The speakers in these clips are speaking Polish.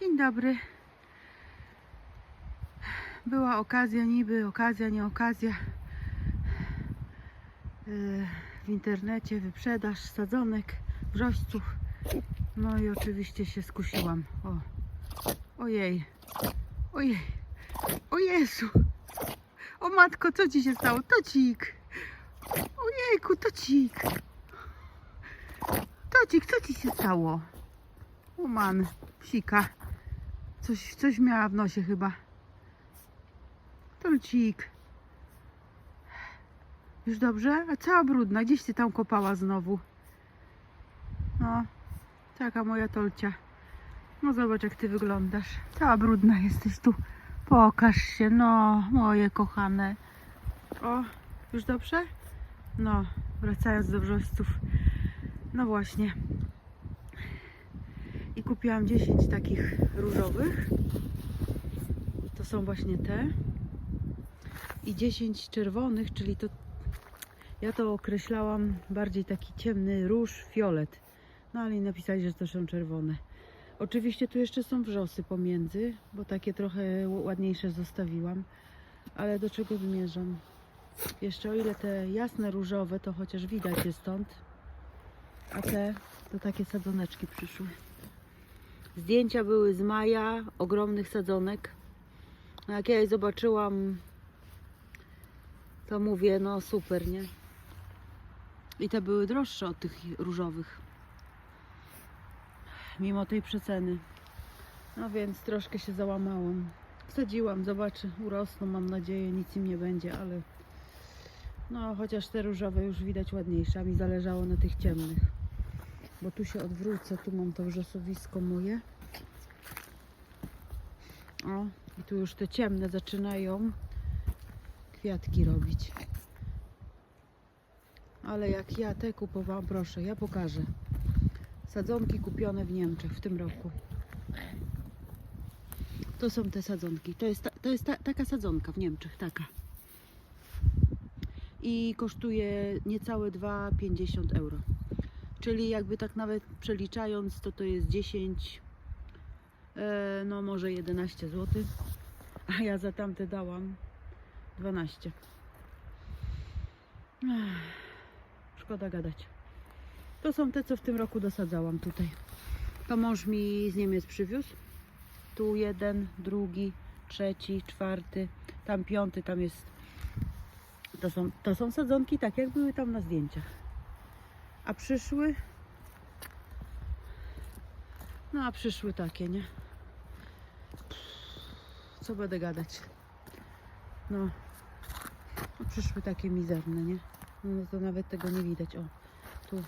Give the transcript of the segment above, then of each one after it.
Dzień dobry. Była okazja, niby okazja, nie okazja. Yy, W internecie wyprzedaż sadzonek, wrzośców. No i oczywiście się skusiłam. O, ojej, ojej, o Jezu. O matko, co ci się stało? Tocik. Ojejku, tocik. Tocik, co ci się stało? O man, psika. Coś, coś miała w nosie chyba. Tolcik. Już dobrze? A cała brudna. Gdzieś ty tam kopała znowu? No, taka moja Tolcia. No zobacz jak ty wyglądasz. Cała brudna jesteś tu. Pokaż się, no, moje kochane. O, już dobrze? No, wracając do wrzośców. No właśnie. Kupiłam 10 takich różowych. To są właśnie te. I 10 czerwonych, czyli to ja to określałam bardziej taki ciemny róż, fiolet. No ale i napisali, że to są czerwone. Oczywiście tu jeszcze są wrzosy pomiędzy, bo takie trochę ładniejsze zostawiłam. Ale do czego zmierzam? Jeszcze o ile te jasne różowe, to chociaż widać je stąd. A te to takie sadzoneczki przyszły. Zdjęcia były z maja, ogromnych sadzonek. No jak ja je zobaczyłam, to mówię, no super, nie? I te były droższe od tych różowych. Mimo tej przeceny. No więc troszkę się załamałam. Wsadziłam, zobaczę, urosną, mam nadzieję, nic im nie będzie, ale no chociaż te różowe już widać ładniejsze, a mi zależało na tych ciemnych. Bo tu się odwrócę, tu mam to wrzosowisko moje. O, i tu już te ciemne zaczynają kwiatki robić. Ale jak ja te kupowałam, proszę, ja pokażę. Sadzonki kupione w Niemczech w tym roku. To są te sadzonki. To jest, ta, to jest ta, taka sadzonka w Niemczech, taka. I kosztuje niecałe 2,50 euro. Czyli jakby tak nawet przeliczając, to to jest 10, e, no może 11 zł. A ja za tamte dałam 12. Ech, Szkoda gadać. To są te, co w tym roku dosadzałam tutaj. To mąż mi z Niemiec przywiózł. Tu jeden, drugi, trzeci, czwarty, tam piąty, tam jest. To są, to są sadzonki tak, jak były tam na zdjęciach. A przyszły. No a przyszły takie, nie? Co będę gadać? No. no przyszły takie mizerne, nie? No to nawet tego nie widać. O, tu.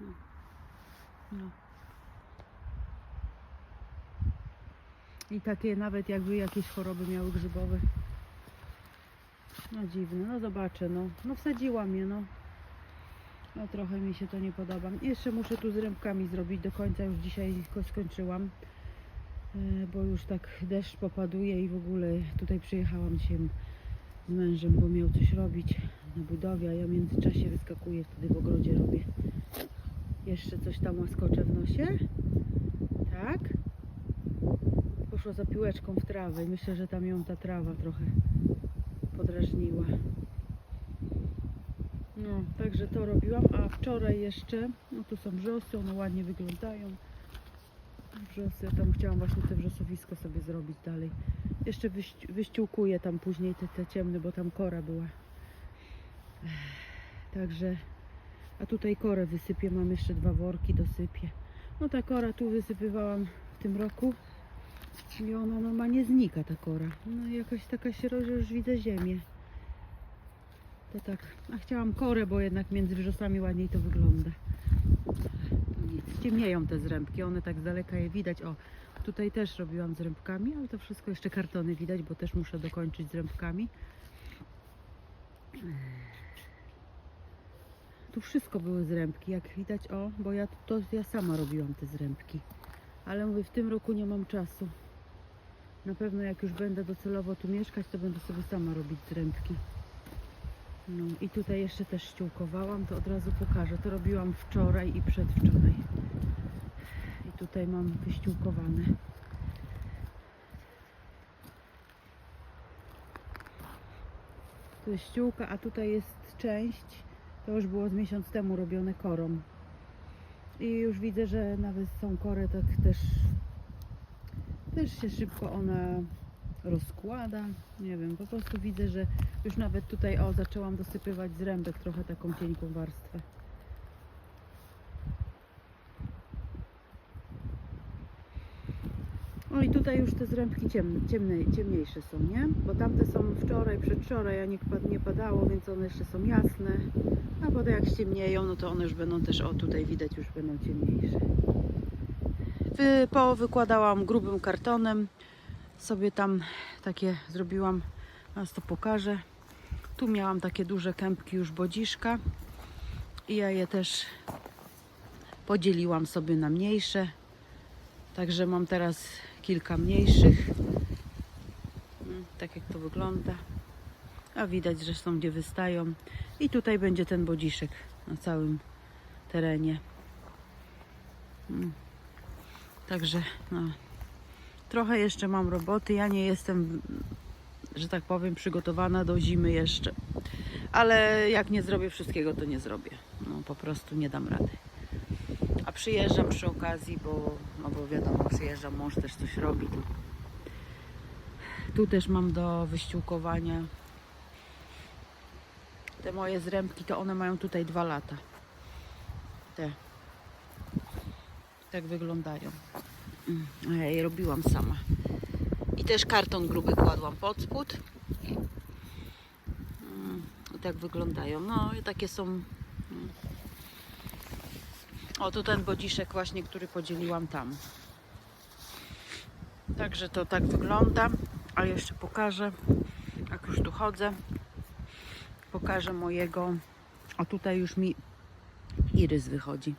No. no. I takie nawet jakby jakieś choroby miały grzybowe. No dziwne, no zobaczę, no. No wsadziłam je, no. No trochę mi się to nie podoba. Jeszcze muszę tu z rębkami zrobić do końca, już dzisiaj skończyłam. E, Bo już tak deszcz popaduje i w ogóle tutaj przyjechałam się z mężem, bo miał coś robić na budowie, a ja w międzyczasie wyskakuję wtedy w ogrodzie robię. Jeszcze coś tam łaskoczę w nosie. Tak. Poszła za piłeczką w trawę i myślę, że tam ją ta trawa trochę podrażniła. No, także to robiłam, a wczoraj jeszcze, no tu są wrzosy, one ładnie wyglądają. Wrzosy, tam chciałam właśnie te wrzosowisko sobie zrobić dalej. Jeszcze wyś- wyściółkuję tam później te, te ciemne, bo tam kora była. Także, a tutaj korę wysypię, mam jeszcze dwa worki, dosypię. No ta kora tu wysypywałam w tym roku i ona normalnie znika ta kora. No jakoś taka się robi, już widzę ziemię. To tak, a chciałam korę, bo jednak między wrzosami ładniej to wygląda. Nic, ciemnieją te zrębki, one tak z daleka je widać. O, tutaj też robiłam z rębkami, ale to wszystko jeszcze kartony widać, bo też muszę dokończyć z rębkami. Tu wszystko były zrębki, jak widać, o, bo ja to ja sama robiłam te zrębki. Ale mówię, w tym roku nie mam czasu. Na pewno jak już będę docelowo tu mieszkać, to będę sobie sama robić zrębki. No i tutaj jeszcze też ściółkowałam, to od razu pokażę. To robiłam wczoraj i przedwczoraj. I tutaj mam wyściółkowane. To jest ściółka, a tutaj jest część, to już było z miesiąc temu robione korą. I już widzę, że nawet z tą korę tak też, też się szybko ona rozkłada. Nie wiem, po prostu widzę, że już nawet tutaj, o, zaczęłam dosypywać zrębek trochę taką cienką warstwę. No i tutaj już te zrębki ciemne, ciemne, ciemniejsze są, nie? Bo tamte są wczoraj, przedwczoraj, a nie, nie padało, więc one jeszcze są jasne. A potem jak ściemnieją, no to one już będą też, o tutaj widać, już będą ciemniejsze. Wy, powykładałam grubym kartonem. Sobie tam takie zrobiłam, teraz to pokażę. Tu miałam takie duże kępki już bodziszka. I ja je też podzieliłam sobie na mniejsze. Także mam teraz kilka mniejszych. Mm, Tak jak to wygląda. A widać zresztą gdzie wystają. I tutaj będzie ten bodziszek na całym terenie. Mm. Także no, trochę jeszcze mam roboty. Ja nie jestem, że tak powiem, przygotowana do zimy jeszcze. Ale jak nie zrobię wszystkiego, to nie zrobię. No po prostu nie dam rady. A przyjeżdżam przy okazji, bo, no bo wiadomo, przyjeżdżam, mąż też coś robi. Tu, tu też mam do wyściółkowania. Te moje zrębki, to one mają tutaj dwa lata. Te. Tak wyglądają. Mm, je robiłam sama. I też karton gruby kładłam pod spód. Mm, I tak wyglądają. No i takie są. mm. O, tu ten bodziszek właśnie, który podzieliłam tam. Także to tak wygląda. A jeszcze pokażę, jak już tu chodzę. Pokażę mojego. O, tutaj już mi irys wychodzi.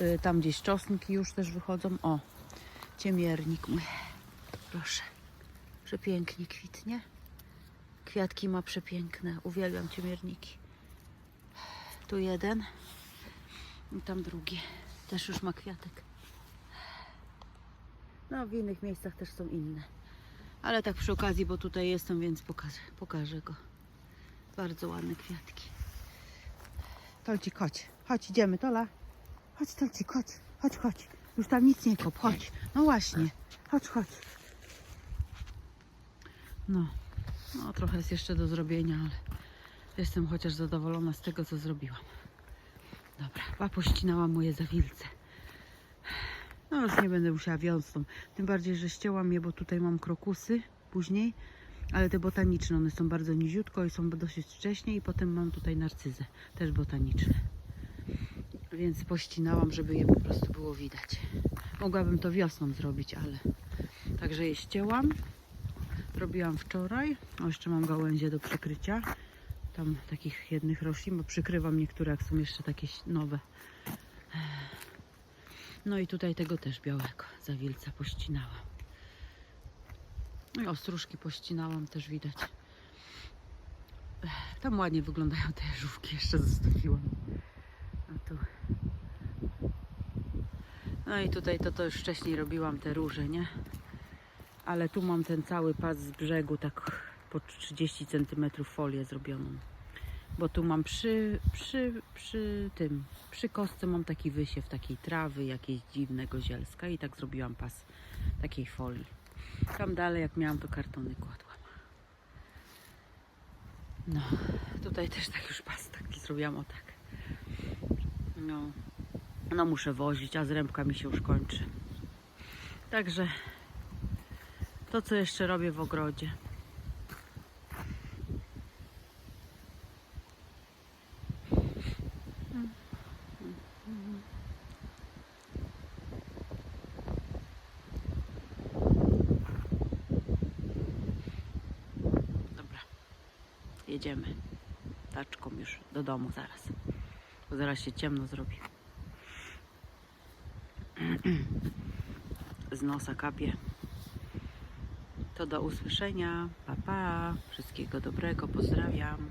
Y, Tam gdzieś czosnki już też wychodzą. O, ciemiernik mój. Proszę. Przepięknie kwitnie. Kwiatki ma przepiękne. Uwielbiam ciemierniki. Tu jeden. I tam drugi. Też już ma kwiatek. No, w innych miejscach też są inne. Ale tak przy okazji, bo tutaj jestem, więc pokażę, pokażę go. Bardzo ładne kwiatki. Tolcik, chodź. Chodź, idziemy, Tola. Chodź, Tolcik, chodź. Chodź, chodź. Już tam nic nie kop, chodź. No właśnie. Chodź, chodź. No. No, trochę jest jeszcze do zrobienia, ale jestem chociaż zadowolona z tego, co zrobiłam. Dobra, chyba pościnałam moje zawilce. No już nie będę musiała wiązą. Tym bardziej, że ścięłam je, bo tutaj mam krokusy później. Ale te botaniczne, one są bardzo niziutko i są dosyć wcześnie. I potem mam tutaj narcyzę, też botaniczne. Więc pościnałam, żeby je po prostu było widać. Mogłabym to wiosną zrobić, ale... Także je ścięłam. Robiłam wczoraj. O, jeszcze mam gałęzie do przykrycia. Tam takich jednych roślin, bo przykrywam niektóre, jak są jeszcze takie nowe. No i tutaj tego też białego zawilca pościnałam. No i ostróżki pościnałam, też widać. Tam ładnie wyglądają te żółwki, jeszcze zostawiłam. A tu. No i tutaj to, to już wcześniej robiłam te róże, nie? Ale tu mam ten cały pas z brzegu, tak po 30 cm folię zrobioną. Bo tu mam przy, przy, przy tym, przy kostce mam taki wysiew takiej trawy, jakiejś dziwnego zielska i tak zrobiłam pas takiej folii. Tam dalej jak miałam to kartony kładłam. No, tutaj też tak już pas taki zrobiłam o tak. No, no muszę wozić, a zrębka mi się już kończy. Także to co jeszcze robię w ogrodzie. Jedziemy taczką już do domu zaraz. Bo zaraz się ciemno zrobi. Z nosa kapie. To do usłyszenia. Pa, pa. Wszystkiego dobrego. Pozdrawiam.